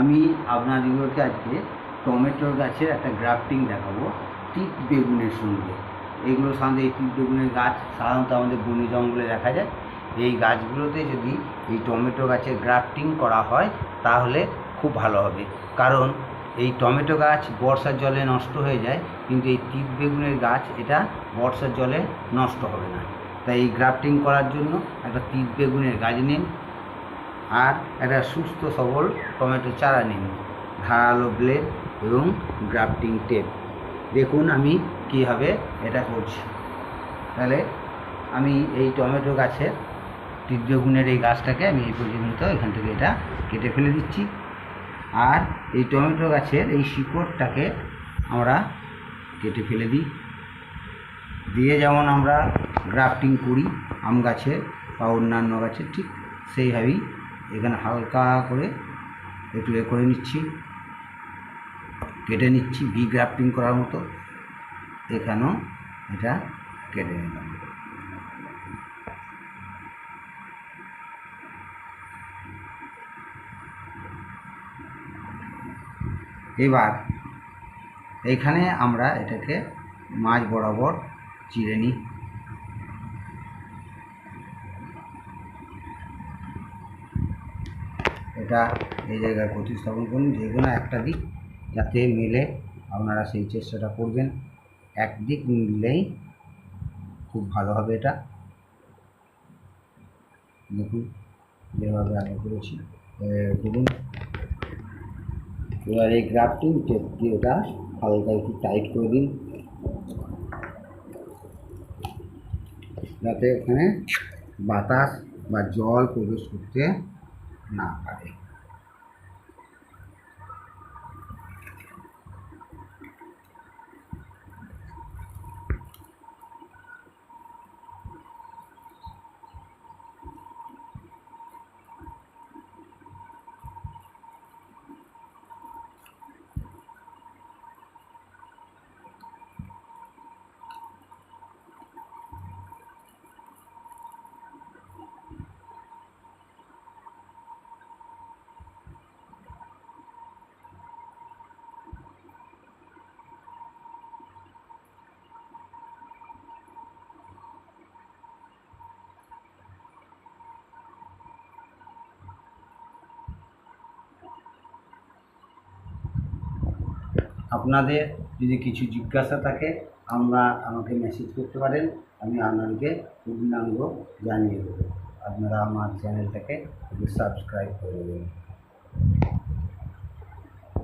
আমি আপনাদেরকে আজকে টমেটোর গাছের একটা গ্রাফটিং দেখাবো টিক বেগুনের সঙ্গে। এগুলো সাধারণত এই টিক বেগুনের গাছ সাধারণত আমাদের বনে জঙ্গলে দেখা যায়। এই গাছগুলোতে যদি এই টমেটো গাছের গ্রাফটিং করা হয়, তাহলে খুব ভালো হবে। কারণ এই টমেটো গাছ বর্ষার জলে নষ্ট হয়ে যায়, কিন্তু এই টিক বেগুনের গাছ, এটা বর্ষার জলে নষ্ট হবে না। তাই এই গ্রাফটিং করার জন্য একটা টিক বেগুনের গাছ নিন আর একটা সুস্থ, সবল টমেটো চারা নিন। ধারালো ব্লেড এবং গ্রাফটিং টেপ দেখুন আমি কীভাবে এটা করছি। তাহলে আমি এই টমেটো গাছের তীর্যগুণের এই গাছটাকে আমি এই পর্যন্ত এখান থেকে এটা কেটে ফেলে দিচ্ছি। আর এই টমেটো গাছের এই শিকড়টাকে আমরা কেটে ফেলে দিই। দিয়ে যেমন আমরা গ্রাফটিং করি আম গাছের বা অন্যান্য গাছের ঠিক সেইভাবেই এখানে হালকা করে একটু এ করে নিচ্ছি, কেটে নিচ্ছি ভি গ্রাফটিং করার মতো। এখানেও এটা কেটে নিলাম। এবার এইখানে আমরা এটাকে মাঝ বরাবর চিড়ে নিই। এটা এই জায়গায় প্রতিস্থাপন করুন, যে কোনো একটা দিক যাতে মিলে আপনারা সেই চেষ্টাটা করবেন। এক দিক মিললেই খুব ভালো হবে এটা। দেখুন, যেভাবে আগে করেছি। করুন এবার এই গ্রাফটিং টেপ এটা হালকা একটু টাইট করে দিন। যাতে এখানে বাতাস বা জল প্রবেশ করতে না পারে আপনাদের যদি কিছু জিজ্ঞাসা থাকে, আমরা আমাকে মেসেজ করতে পারেন, আমি আপনাদেরকে পূর্ণাঙ্গ জানিয়ে দেবো। আপনারা আমার চ্যানেলটাকে সাবস্ক্রাইব করে দেবেন।